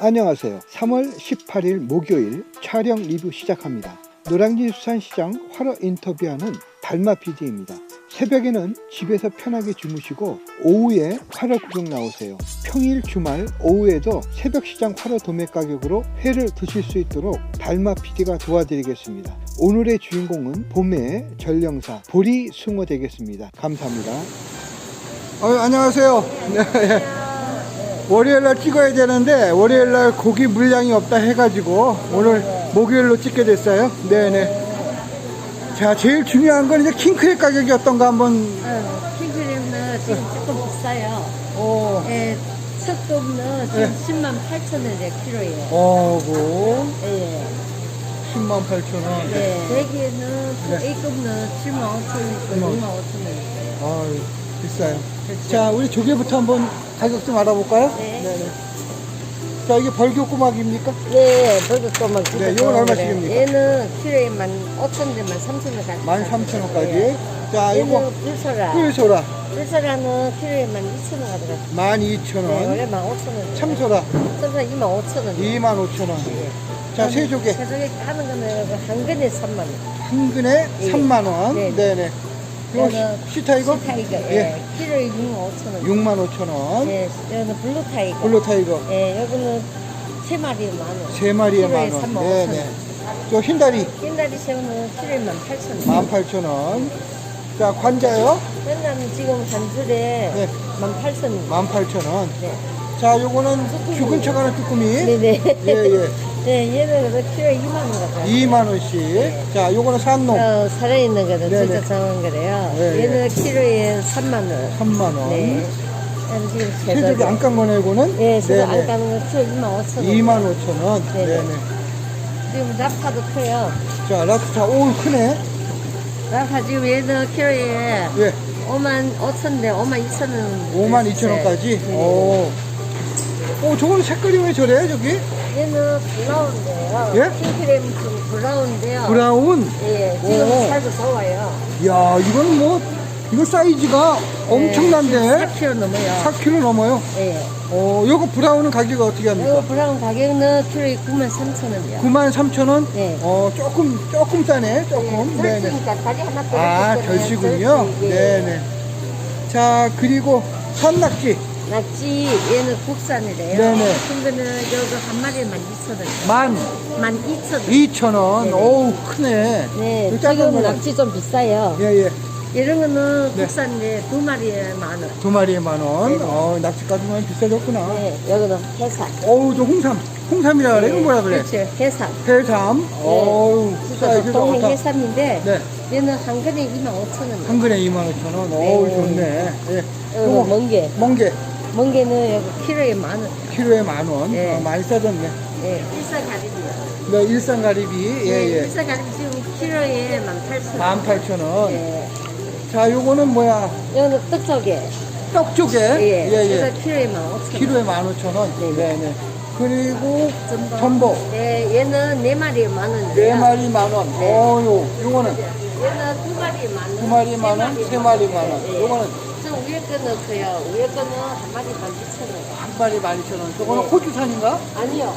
안녕하세요. 3월 18일 목요일 촬영 리뷰 시작합니다. 노량진 수산시장 활어 인터뷰하는 달마 PD입니다. 새벽에는 집에서 편하게 주무시고 오후에 활어 구경 나오세요. 평일 주말 오후에도 새벽 시장 활어 도매 가격으로 회를 드실 수 있도록 달마 PD가 도와드리겠습니다. 오늘의 주인공은 봄의 전령사 보리 숭어 되겠습니다. 감사합니다. 어, 안녕하세요. 네. 월요일날 찍어야 되는데 월요일날 고기 물량이 없다 해가지고 오늘 목요일로 찍게 됐어요. 네네. 자 제일 중요한 건 이제 킹크랩 가격이 어떤가 한번. 어, 킹크랩은 지금 조금 비싸요. 어. 예, 석돔은 지금 네. 10만 8천 원에 키로예요. 어고 예, 10만 8천 원. 예. 대기는 네. A급은 7만 5천 원 있고 7만 6만 5천 원. 아 비싸요. 자 우리 조개부터 한번 가격 좀 알아볼까요? 네. 네네. 자 이게 벌교 꼬막입니까? 네, 꼬막 네, 이건 얼마씩입니까? 얘는 키로에 1만 5천 원, 1만 3천 원까지. 13,000원까지. 자 얘는 이거 불소라. 꿀소라 불소라는 키로에 1만 2천 원. 12,000원. 네, 원래 1만 5천 원. 참소라 참소라 2만 5천 원. 25,000원. 자 새조개 새조개 까는 거는 그한 근에 3만 원. 한 근에 예. 3만 원. 네. 네네. 이거 이거는 시- 시타이거? 타이거, 예. 예. 키로에 6만 5천 원. 6만 5천 원. 예, 여기는 블루 타이거. 블루 타이거 예, 여기는 세 마리에 만 원. 세 마리에 만 원. 3만 5천 네네. 원. 저 흰다리 흰다리 새우는 키로에 1만 8천 원. 18,000원. 자 관자요? 맨날 지금 한 줄에 네. 1만 8천 원. 18,000원. 네. 자 요거는 죽은 척 하는 쭈꾸미. 네네. 예 예. 네, 얘는 키로에 2만 원 같아요. 2만 원씩. 자 요거는 산놈 어, 살아있는 거는 네네. 진짜 정한 거래요. 네, 얘는 키로에 3만 원. 3만 원. 네. 새조개 안깐 거네 요거는? 예, 네네. 안 까는 거 키로 2만 5천 원. 2만 5천 원. 네네. 네네. 지금 랍스타도 커요. 자 랍스타 오 크네. 랍스타 지금 얘는 키로에 예. 5만 5천인데 5만 2천 원. 5만 2천 원까지. 네. 오. 오 저거는 색깔이 왜 저래 저기? 얘는 브라운데요. 예? 킹크랩 좀 브라운데요. 브라운. 예, 지금 오. 살도 좋아요. 야 이거는 뭐 이거 사이즈가 엄청난데 네, 4kg 넘어요. 4kg 넘어요. 예. 어 요거 브라운은 가격이 어떻게 합니까? 브라운 가격은 키로에 9만 3천 원이요. 9만 3천 원. 네. 어 조금 조금 싸네 조금. 네 네. 절시니까 다리 하나 더 아. 절시, 예. 네네. 자 그리고 산낙지 낙지 얘는 국산이래요. 네네. 근데는 여기 한 마리에 12,000원. 만 12,000원. 2천 원. 네네. 어우 크네. 네, 지금? 낙지 좀 비싸요. 예예. 이런 거는 네. 국산인데 두 마리에 만 원. 두 마리에 만 원. 네네. 어 낙지까지 많이 비싸졌구나. 네, 여기는 해삼. 어우 저 홍삼. 홍삼이라 그래. 이거 뭐라 그래? 그렇죠, 해삼. 해삼. 어우 사이즈가 동행 좋다. 해삼인데 네. 얘는 한 근에 2만 5천 원. 한 근에 2만 5천 원. 어우 네. 좋네. 예. 어, 요거 멍게. 멍게 멍게는 여기 키로에 만 원. 키로에 만 원. 네. 어, 많이 싸졌네. 예, 일사가리비요. 네, 일산 가리비. 예, 예예. 일사가리비 지금 키로에 18,000원. 18,000원. 예. 자, 요거는 뭐야? 여기는 떡조개. 떡조개. 예. 예, 예. 그래서 키로에 15,000원. 키로에 15,000원. 네. 네, 네. 그리고 전복. 전복. 네, 얘는 네 마리에 만 원. 네 마리 만 원. 네. 어 요. 요거는 얘는 두 마리에 만 원. 두 마리 만 원, 세 마리 만 원. 예. 요거는 저 위에 거는 그요. 위에 거는 한 마리 만 9천 한 마리 12,000원. 요거는 네. 호주산인가? 원. 아니요.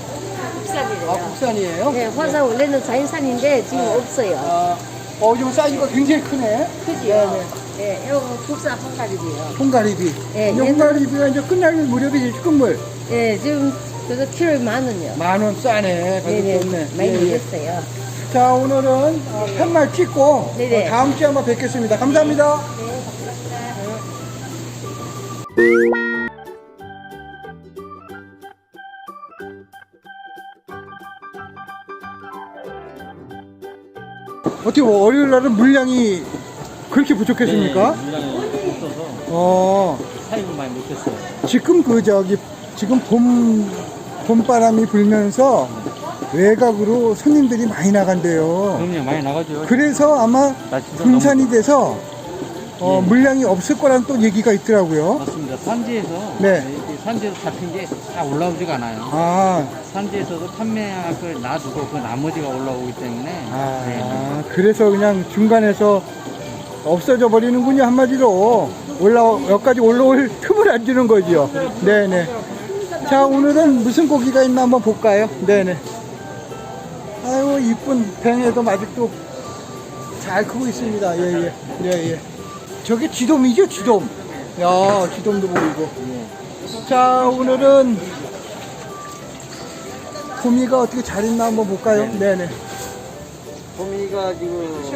국산이래요. 아, 국산이에요? 네, 화산 원래는 자연산인데 지금 네. 없어요. 아, 어, 지금 사이즈가 굉장히 크네. 그죠? 네, 네, 이거 국산 홍가리비요. 홍가리비. 예, 이 얘는- 홍가리비가 이제 끝날 무렵이지, 끝물. 예, 지금 그래서 키로에 만 원이요. 만 원 싸네. 네네, 좋네. 많이 예, 예. 늘렸어요. 자, 오늘은 어, 팻말 찍고 네네. 어, 다음 주에 한번 뵙겠습니다. 감사합니다. 네, 감사합니다. 어떻게 뭐 월요일 날은 물량이 그렇게 부족했습니까? 네, 물량이 없어서 어, 사입을 많이 못했어요. 지금 그 저기 지금 봄 봄바람이 불면서 외곽으로 손님들이 많이 나간대요. 그럼요, 많이 나가죠. 그래서 아마 분산이 돼서 어, 예. 물량이 없을 거라는 또 얘기가 있더라고요. 맞습니다. 산지에서 네. 이렇게 산지에서 잡힌 게 다 올라오지가 않아요. 아, 산지에서도 판매학을 놔두고 그 나머지가 올라오기 때문에 네. 아, 그래서 그냥 중간에서 없어져 버리는군요 한마디로 올라 여기까지 올라올 틈을 안 주는 거죠. 네네. 자, 오늘은 무슨 고기가 있나 한번 볼까요? 네네. 아유, 이쁜 뱅에도 아직도 잘 크고 있습니다. 예, 예. 예, 예. 저게 지돔이죠, 지돔. 야, 지돔도 보이고. 자, 오늘은 곰이가 어떻게 잘 있나 한번 볼까요? 네네. 도미가 지금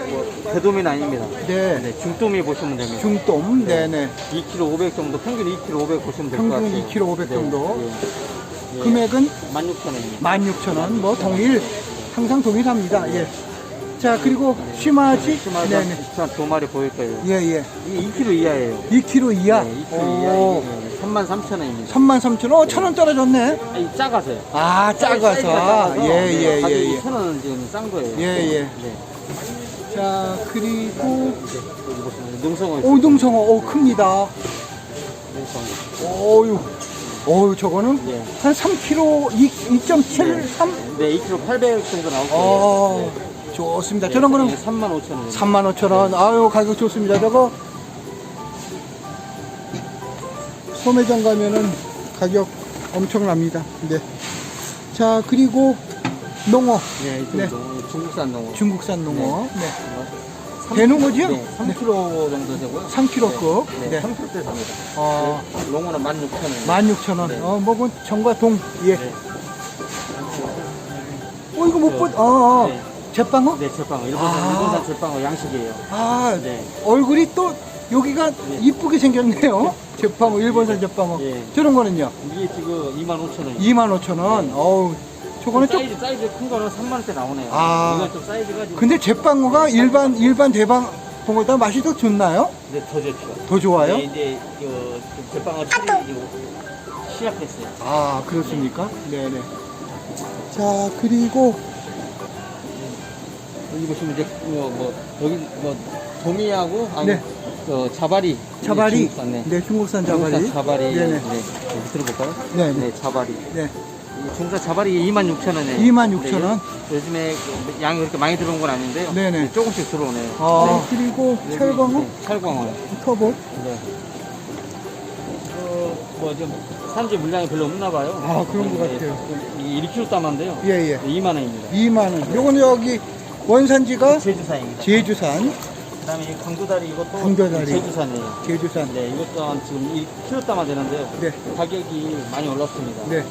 뭐 대도미는 아닙니다. 네. 네, 중도미 보시면 됩니다. 중돔, 네 네. 2kg 500 정도, 평균 2kg 500 보시면 될 것 같아요. 평균 2kg 500 정도. 예. 예. 금액은 16,000원입니다. 16,000원, 뭐 동일, 항상 동일합니다. 예. 자, 그리고 심화지? 심하게 네네. 두 마리 보일 거예요. 예, 예. 이게 2kg 이하예요. 2kg 이하? 네, 2kg 오, 이하. 33,000원입니다. 33,000원? 어, 1,000원 떨어졌네. 아니, 작아서요. 아, 작아서. 예, 예, 예, 예. 2,000원은 지금 싼 거예요. 예, 예. 네. 자, 그리고, 여기 보시면 농성어 오, 큽니다. 농성어. 오유. 어유, 저거는 네. 한 3kg, 2.73? 네, 2kg 800 정도 나올 거예요. 어, 좋습니다. 저런 거는 35,000원. 35,000원. 아유, 가격 좋습니다. 저거 소매점 가면은 가격 엄청납니다. 네. 자, 그리고 농어. 네, 네. 네. 중국산 농어. 중국산 농어. 네. 삼- 대농어지요? 네, 3kg 정도 되고요. 3kg급. 네, 네. 3kg대 삽니다. 어, 농어는 16,000원. 16,000원. 네. 어, 뭐그 정과 동. 예. 네. 어, 이거 못 본, 어, 어. 네. 제빵어? 네, 제빵어. 일본산, 아. 일본산 제빵어 양식이에요. 아, 네. 얼굴이 또 여기가 이쁘게 생겼네요. 제빵어, 일본산 제빵어. 예. 저런 거는요? 이게 지금 25,000원. 25,000원. 어우, 저거는 좀. 사이즈, 사이즈 큰 거는 3만원대 나오네요. 아. 이건 좀 사이즈가 좀. 근데 제빵어가 일반, 일반 대방어보다 맛이 더 좋나요? 네, 더 좋죠. 더 좋아요? 네, 이제, 그, 제빵어 처리 시작했어요. 아, 그렇습니까? 네네. 자, 그리고, 여기 보시면 이제 뭐, 뭐 여기 뭐 도미하고 아니 네. 그 자바리 자바리. 중국산, 네. 네, 중국산 자바리. 중국산 자바리 네 네. 네. 여기 들어볼까요? 네네. 네 자바리 네. 이 중국산 자바리 26,000원에 26,000원? 요즘에 그 양이 그렇게 많이 들어온 건 아닌데요 네네. 조금씩 들어오네요 아, 그리고 여기, 철광어? 네, 철광어 터보? 네. 어, 뭐좀 산지 물량이 별로 없나 봐요 아, 그런 것 네, 같아요. 이 1kg 담한데요 예, 예. 2만 원입니다 2만 원. 요거는 여기 원산지가 제주산입니다 제주산, 그다음에 이 강도다리 이것도 강도다리. 제주산이에요 제주산. 네, 이것도 한 지금 1kg 담아 되는데요. 네. 가격이 많이 올랐습니다. 네.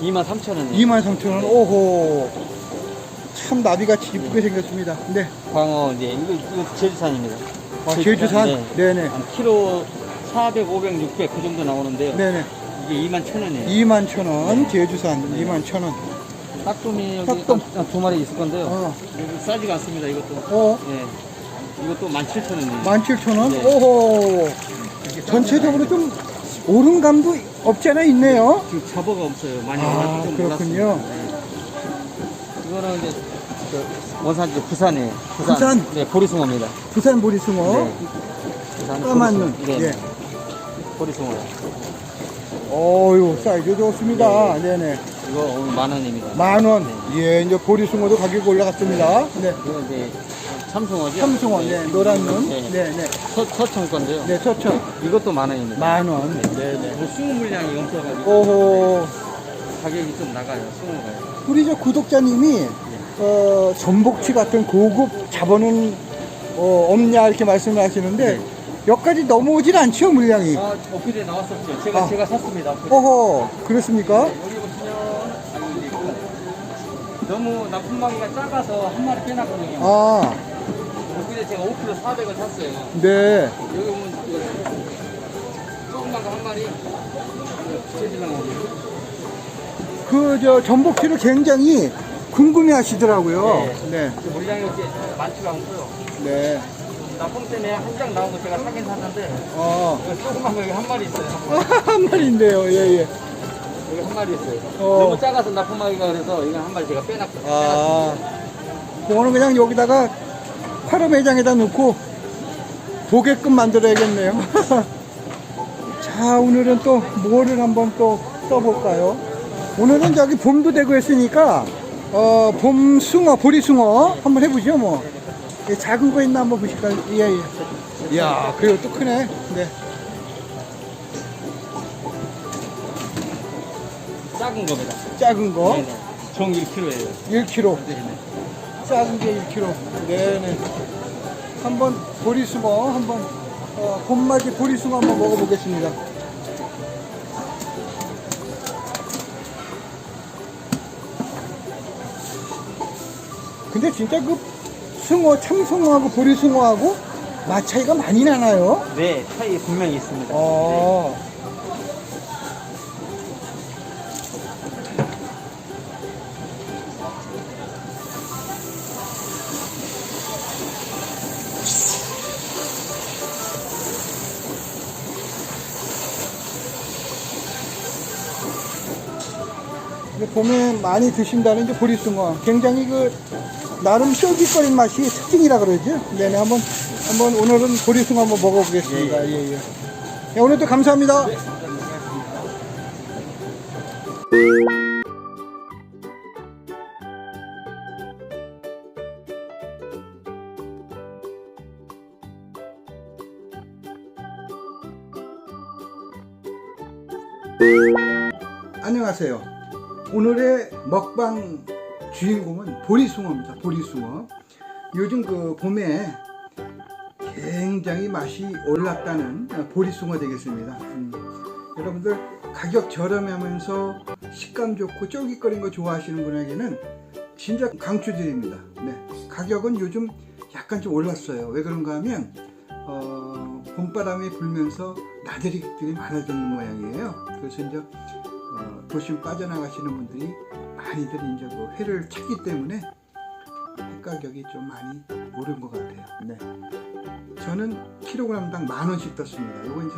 23,000원이에요. 23,000원. 오호. 참 나비같이 이쁘게 생겼습니다. 네. 광어 이제 이거 이거 제주산입니다. 아, 제주산? 네. 네네. 한 키로 400, 500, 600 그 정도 나오는데요. 네네. 이게 21,000원이에요. 21,000원. 제주산. 21,000원. 딱돔이 여기 딱돔. 한두 마리 있을 건데요. 어. 이거 싸지가 않습니다. 이것도. 어. 예. 이것도 17,000원이에요. 17,000원? 네. 오호. 전체적으로 좀 오름감도 없지 않아 있네요. 지금 잡어가 없어요. 많이 아, 올랐 좀 그렇군요. 올랐습니다. 네. 이거는 이제 그 원산지 부산이에요. 부산? 네, 보리숭어입니다. 부산 보리숭어. 네. 부산 까만 보리숭어. 눈. 네. 예. 보리숭어. 어유 사이즈 좋습니다. 네네. 이거 오늘 만 원입니다. 만 원. 예, 이제 보리숭어도 가격이 올라갔습니다. 네. 이거 이제 참숭어죠? 삼숭어, 네, 노란 눈. 네. 네, 네. 서, 서청 건데요. 네, 초청. 이것도 만 원입니다. 만 원. 네, 네. 뭐 수무 물량이 없어가지고 오호. 가격이 좀 나가요. 수무가요. 우리 저 구독자님이, 어, 전복치 같은 고급 잡어는, 어, 없냐, 이렇게 말씀을 하시는데, 네. 여기까지 넘어오질 않죠, 물량이. 아, 어필에 나왔었죠. 제가 아. 제가 샀습니다. 어허, 그렇습니까? 여기 너무 납품망이가 작아서 한 마리 빼놨거든요. 아, 어필에 제가 5kg 400을 샀어요. 네. 여기 보면 이거 조그만 거한 마리 제질랑 오고. 그, 저, 전복치를 굉장히 궁금해 하시더라고요. 네. 그 물량이 이렇게 많지가 않고요. 네. 납품 때문에 한 장 나온 거 제가 사긴 샀는데 어, 이거 조그만 거 여기 한 마리 있어요. 한 마리인데요, 예, 예. 여기 한 마리 있어요. 어. 너무 작아서 납품하기가 그래서 이거 한 마리 제가 빼놨어요. 아, 그거는 그냥 여기다가 화로 매장에다 놓고 보게끔 만들어야겠네요. 자, 오늘은 또 뭐를 한번 또 써볼까요? 오늘은 저기 봄도 되고 했으니까, 어, 봄 숭어, 보리숭어 한번 해보죠, 뭐. 예, 작은 거 있나 한번 보실까요? 예, 예. 이야, 그리고 또 크네. 네. 작은 겁니다. 작은 거 네네. 정 1kg예요. 1kg. 네네. 작은 게 1kg. 네네. 한번 보리숭어 한번 어, 봄맞이 보리숭어 한번 먹어보겠습니다. 근데 진짜 그 숭어 참숭어하고 보리숭어하고 맛 차이가 많이 나나요? 네, 차이 분명히 있습니다. 어. 근 봄에 많이 드신다는 이제 보리숭어 굉장히 그 나름 쫄깃거린 맛이 특징이라 그러죠. 네네 한번 한번 오늘은 보리숭어 한번 먹어보겠습니다. 예 예. 예, 오늘도 감사합니다. 네, 오늘의 먹방 주인공은 보리숭어입니다. 보리숭어. 요즘 그 봄에 굉장히 맛이 올랐다는 보리숭어 되겠습니다. 음, 여러분들 가격 저렴하면서 식감 좋고 쫄깃거린 거 좋아하시는 분에게는 진짜 강추드립니다. 네, 가격은 요즘 약간 좀 올랐어요. 왜 그런가 하면 어, 봄바람이 불면서 나들이들이 많아지는 모양이에요. 그래서 이제 어, 도심 빠져나가시는 분들이 많이들 이제 그 회를 찾기 때문에 회 가격이 좀 많이 오른 것 같아요. 네. 저는 킬로그램당 만 원씩 떴습니다. 이거 이제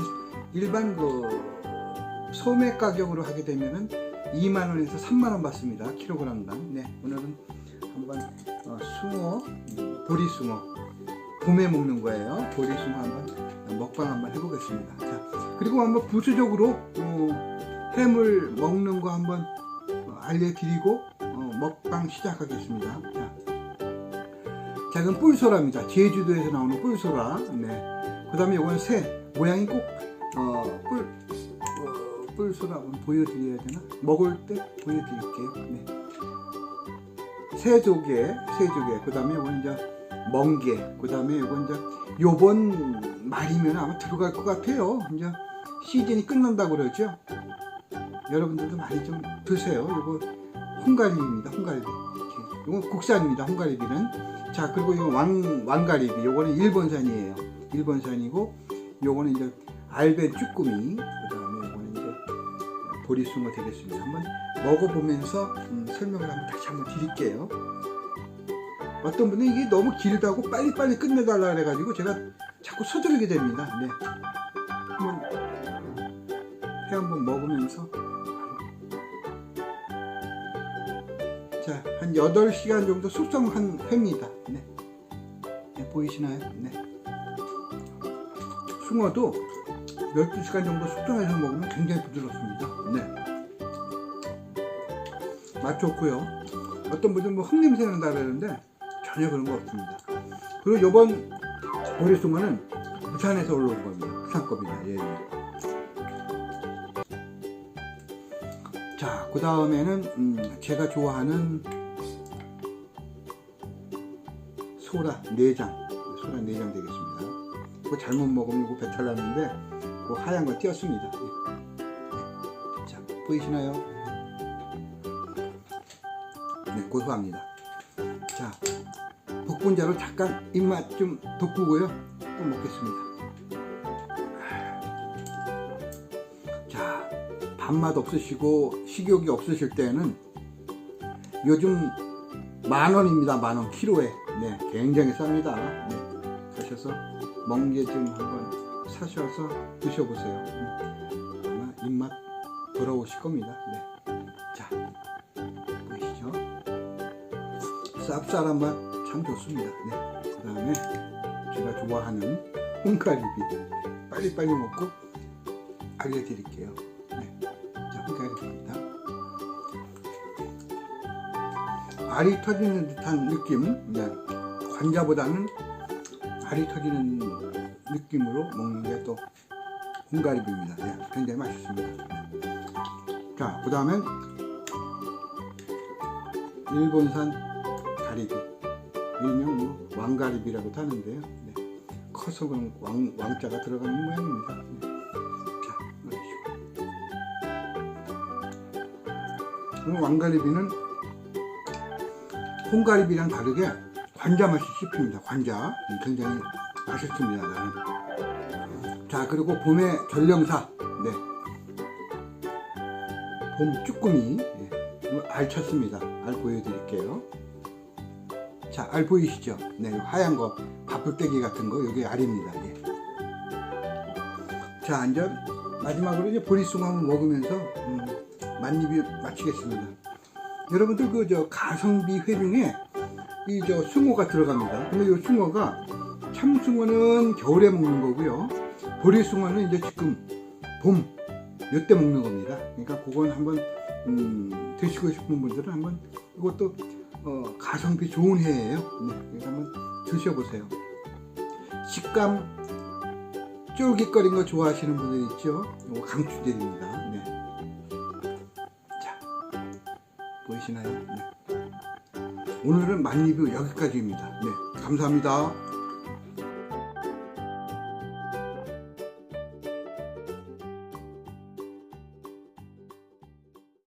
일반 그 소매 가격으로 하게 되면은 2만 원에서 3만 원 받습니다. 킬로그램당. 네. 오늘은 한번 어, 숭어, 음, 보리 숭어 봄에 먹는 거예요. 보리 숭어 한번 먹방 한번 해보겠습니다. 자, 그리고 한번 부수적으로 어, 해물 먹는 거 한번 어, 알려드리고 어, 먹방 시작하겠습니다. 자, 자, 이건 뿔소라입니다. 제주도에서 나오는 뿔소라. 네. 그 다음에 이건 새. 모양이 꼭, 어, 뿔, 어, 뿔소라 한번 보여드려야 되나? 먹을 때 보여드릴게요. 네. 새조개, 새조개. 그 다음에 이건 이제 멍게. 그 다음에 이건 이제 요번 말이면 아마 들어갈 것 같아요. 이제 시즌이 끝난다고 그러죠. 여러분들도 많이 좀 드세요. 이거 홍갈비입니다. 홍갈비. 이렇게. 이건 국산입니다. 홍갈비는. 자 그리고 이거 왕 왕가리비. 요거는 일본산이에요. 일본산이고 요거는 이제 알벤 쭈꾸미. 그 다음에 요거는 이제 보리숭어 되겠습니다. 한번 먹어보면서 음, 설명을 한번 다시 한번 드릴게요. 어떤 분은 이게 너무 길다고 빨리빨리 끝내달라 그래가지고 제가 자꾸 서두르게 됩니다. 네. 한번 회 한번 먹으면서 한 8시간 정도 숙성한 회입니다. 네. 네, 보이시나요? 네. 숭어도 12시간 정도 숙성해서 먹으면 굉장히 부드럽습니다. 네. 맛 좋고요. 어떤 분들은 뭐 흙냄새 난다 그러는데 전혀 그런 거 없습니다. 그리고 요번 보리숭어는 부산에서 올라온 겁니다. 부산 겁니다. 예, 예. 자, 그 다음에는 음, 제가 좋아하는 소라 내장, 소라 내장 되겠습니다. 그거 잘못 먹으면 이거 배탈 나는데 그 하얀 거 띄었습니다. 예. 네. 자, 보이시나요? 네, 고소합니다. 자, 복분자로 잠깐 입맛 좀 돋구고요. 또 먹겠습니다. 자, 밥맛 없으시고 식욕이 없으실 때는 요즘 만 원입니다. 만원 키로에. 네, 굉장히 쌉니다. 네, 가셔서 멍게 좀 한번 사셔서 드셔보세요. 음, 아마 입맛 돌아오실 겁니다. 네. 자, 보이시죠? 쌉쌀한 맛 참 좋습니다. 네. 그 다음에 제가 좋아하는 홍가리비 빨리빨리 먹고 알려드릴게요. 네. 자, 홍가리비입니다. 알이 터지는 듯한 느낌, 네. 관자보다는 알이 터지는 느낌으로 먹는 게 또 홍가리비입니다. 네. 굉장히 맛있습니다. 자, 그 다음엔 일본산 가리비 일명 뭐 왕가리비라고도 하는데요. 네. 커서 그런 왕, 왕자가 들어가는 모양입니다. 네. 자, 왕가리비는 홍가리비랑 다르게 관자 맛이 씹힙니다. 관자 음, 굉장히 맛있습니다. 나는. 자 그리고 봄의 전령사 네. 봄 쭈꾸미 네. 알 쳤습니다. 알 보여드릴게요. 자, 알 보이시죠? 네, 요 하얀 거, 바풀떼기 같은 거, 여기 알입니다. 예. 자, 이제 마지막으로 이제 보리숭어 한번 먹으면서 음, 만입이 마치겠습니다. 여러분들 그 저 가성비 회 중에 이 저 숭어가 들어갑니다. 근데 이 숭어가 참숭어는 겨울에 먹는 거고요. 보리숭어는 이제 지금 봄 이때 먹는 겁니다. 그러니까 그건 한번 음, 드시고 싶은 분들은 한번 이것도 어, 가성비 좋은 회예요. 네, 그래서 한번 드셔보세요. 식감 쫄깃거린 거 좋아하시는 분들 있죠? 이거 강추드립니다. 네. 자, 보이시나요? 네. 오늘은 만리뷰 여기까지입니다. 네, 감사합니다.